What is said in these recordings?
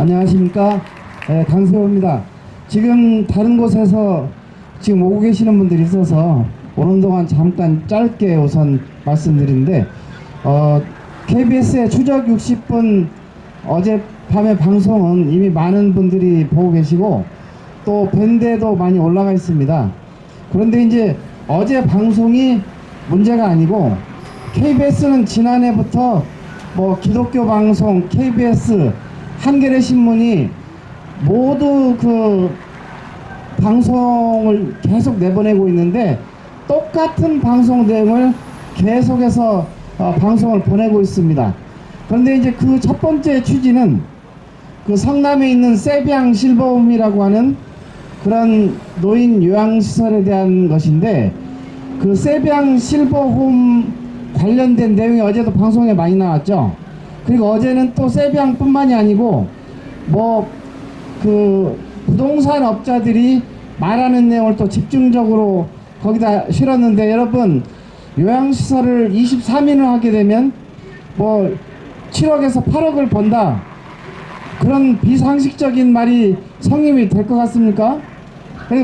안녕하십니까. 네, 강세호입니다. 지금 다른 곳에서 지금 오고 계시는 분들이 있어서 오는 동안 잠깐 짧게 우선 말씀드리는데, 어, KBS의 추적 60분 어젯밤의 방송은 이미 많은 분들이 보고 계시고, 또 밴드에도 많이 올라가 있습니다. 그런데 이제 어제 방송이 문제가 아니고, KBS는 지난해부터 뭐 기독교 방송, KBS, 한겨레 신문이 모두 그 방송을 계속 내보내고 있는데 똑같은 방송 내용을 계속해서 어, 방송을 보내고 있습니다. 그런데 이제 그 첫 번째 취지는 그 성남에 있는 세비앙 실버홈이라고 하는 그런 노인 요양시설에 대한 것인데 그 세비앙 실버홈 관련된 내용이 어제도 방송에 많이 나왔죠. 그리고 어제는 또 세비앙뿐만이 아니고 뭐 그 부동산 업자들이 말하는 내용을 또 집중적으로 거기다 실었는데 여러분 요양시설을 23인을 하게 되면 뭐 7억에서 8억을 번다 그런 비상식적인 말이 성립이 될 것 같습니까?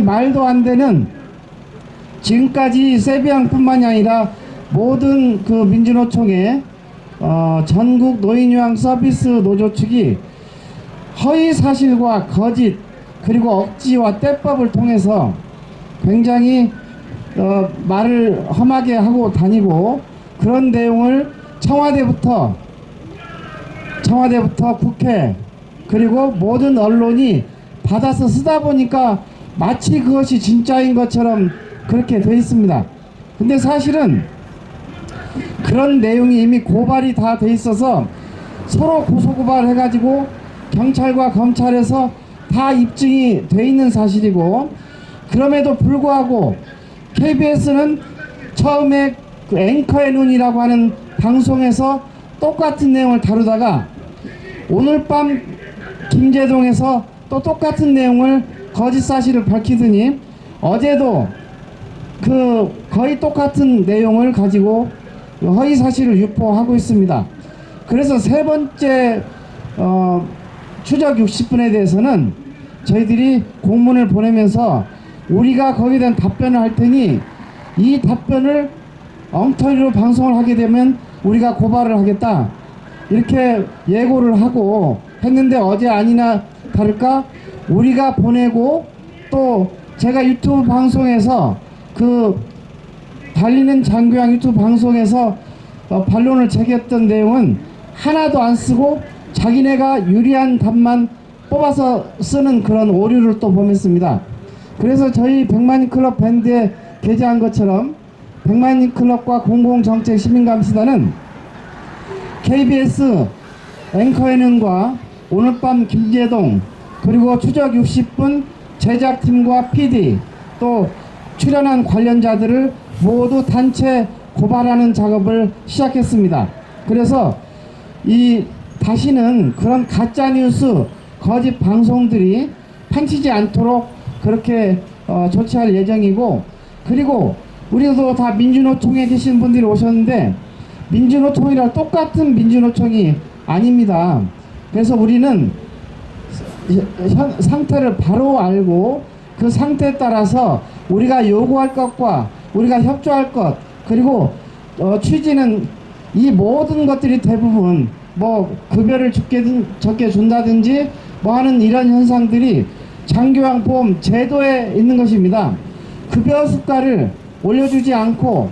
말도 안 되는 지금까지 세비양뿐만이 아니라 모든 그 민주노총의 어, 전국 노인요양 서비스 노조 측이 허위 사실과 거짓 그리고 억지와 떼법을 통해서 굉장히 어, 말을 험하게 하고 다니고 그런 내용을 청와대부터 청와대부터 국회 그리고 모든 언론이 받아서 쓰다 보니까 마치 그것이 진짜인 것처럼 그렇게 돼 있습니다. 근데 사실은 그런 내용이 이미 고발이 다 돼 있어서 서로 고소고발 해가지고 경찰과 검찰에서 다 입증이 돼 있는 사실이고 그럼에도 불구하고 KBS는 처음에 그 앵커의 눈이라고 하는 방송에서 똑같은 내용을 다루다가 오늘 밤 김제동에서 또 똑같은 내용을 거짓 사실을 밝히더니 어제도 그 거의 똑같은 내용을 가지고 허위 사실을 유포하고 있습니다. 그래서 세 번째 어, 추적 60분에 대해서는 저희들이 공문을 보내면서 우리가 거기에 대한 답변을 할 테니 이 답변을 엉터리로 방송을 하게 되면 우리가 고발을 하겠다 이렇게 예고를 하고 했는데 어제 아니나 다를까 우리가 보내고 또 제가 유튜브 방송에서 그 달리는 장교양 유튜브 방송에서 어, 반론을 제기했던 내용은 하나도 안 쓰고 자기네가 유리한 답만 뽑아서 쓰는 그런 오류를 또 범했습니다. 그래서 저희 백만인 클럽 밴드에 게재한 것처럼 백만인 클럽과 공공정책 시민감시단은 KBS 앵커에는과 오늘 밤 김재동 그리고 추적 60분 제작팀과 PD 또 출연한 관련자들을 모두 단체 고발하는 작업을 시작했습니다. 그래서 이 다시는 그런 가짜 뉴스 거짓 방송들이 판치지 않도록 그렇게 어, 조치할 예정이고 그리고 우리도 다 민주노총에 계신 분들이 오셨는데 민주노총이랑 똑같은 민주노총이 아닙니다. 그래서 우리는 현, 상태를 바로 알고 그 상태에 따라서 우리가 요구할 것과 우리가 협조할 것 그리고 어, 취지는 이 모든 것들이 대부분 뭐 급여를 적게, 적게 준다든지 뭐 하는 이런 현상들이 장교양 보험 제도에 있는 것입니다. 급여 수가를 올려주지 않고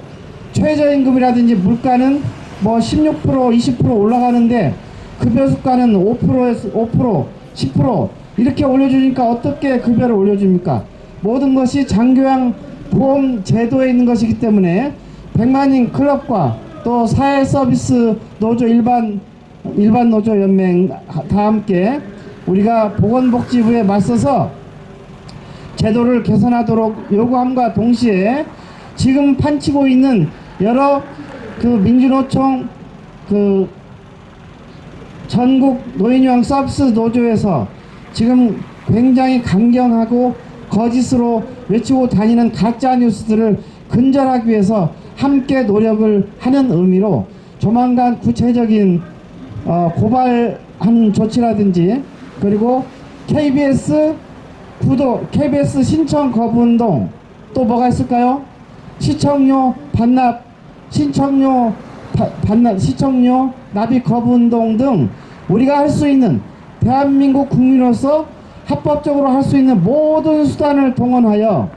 최저임금이라든지 물가는 뭐 16% 20% 올라가는데 급여 수가는 5%에서 5% 10% 이렇게 올려주니까 어떻게 급여를 올려줍니까? 모든 것이 장교양 보험 제도에 있는 것이기 때문에 백만인 클럽과 또 사회 서비스 노조 일반 일반 노조 연맹 다 함께 우리가 보건복지부에 맞서서 제도를 개선하도록 요구함과 동시에 지금 판치고 있는 여러 그 민주노총 그 전국 노인요양 서비스 노조에서 지금 굉장히 강경하고 거짓으로 외치고 다니는 가짜 뉴스들을 근절하기 위해서 함께 노력을 하는 의미로 조만간 구체적인 어, 고발한 조치라든지 그리고 KBS 구독, KBS 신청 거부 운동 또 뭐가 있을까요? 시청료 반납, 신청료 바- 반납, 시청료 납입 거부 운동 등 우리가 할 수 있는 대한민국 국민으로서 합법적으로 할 수 있는 모든 수단을 동원하여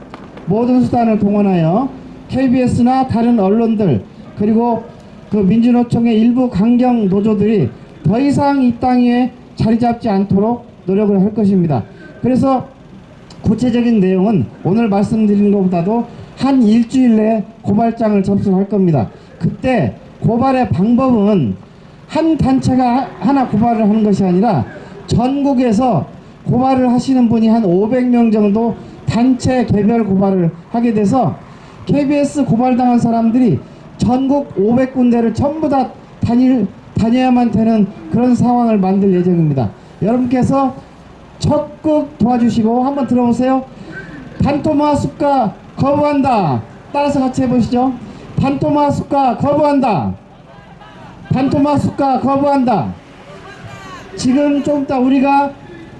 모든 수단을 동원하여 KBS나 다른 언론들 그리고 그 민주노총의 일부 강경 노조들이 더 이상 이 땅에 자리 잡지 않도록 노력을 할 것입니다. 그래서 구체적인 내용은 오늘 말씀드린 것보다도 한 일주일 내에 고발장을 접수할 겁니다. 그때 고발의 방법은 한 단체가 하- 하나 고발을 하는 것이 아니라 전국에서 고발을 하시는 분이 한 500명 정도 단체 개별 고발을 하게 돼서 KBS 고발당한 사람들이 전국 500군데를 전부 다 다닐, 다녀야만 되는 그런 상황을 만들 예정입니다. 여러분께서 적극 도와주시고 한번 들어보세요. 반토마 숲가 거부한다. 따라서 같이 해보시죠. 반토마 숲가 거부한다. 반토마 숲가 거부한다. 지금 좀 이따 우리가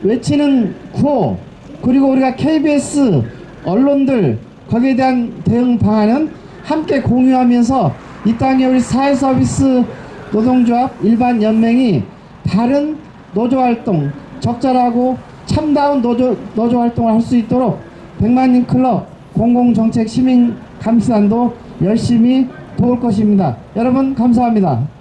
외치는 구호 그리고 우리가 KBS 언론들 거기에 대한 대응 방안은 함께 공유하면서 이 땅에 우리 사회서비스 노동조합 일반 연맹이 다른 노조 활동 적절하고 참다운 노조, 노조 활동을 할 수 있도록 백만님 클럽 공공정책 시민 감시단도 열심히 도울 것입니다. 여러분 감사합니다.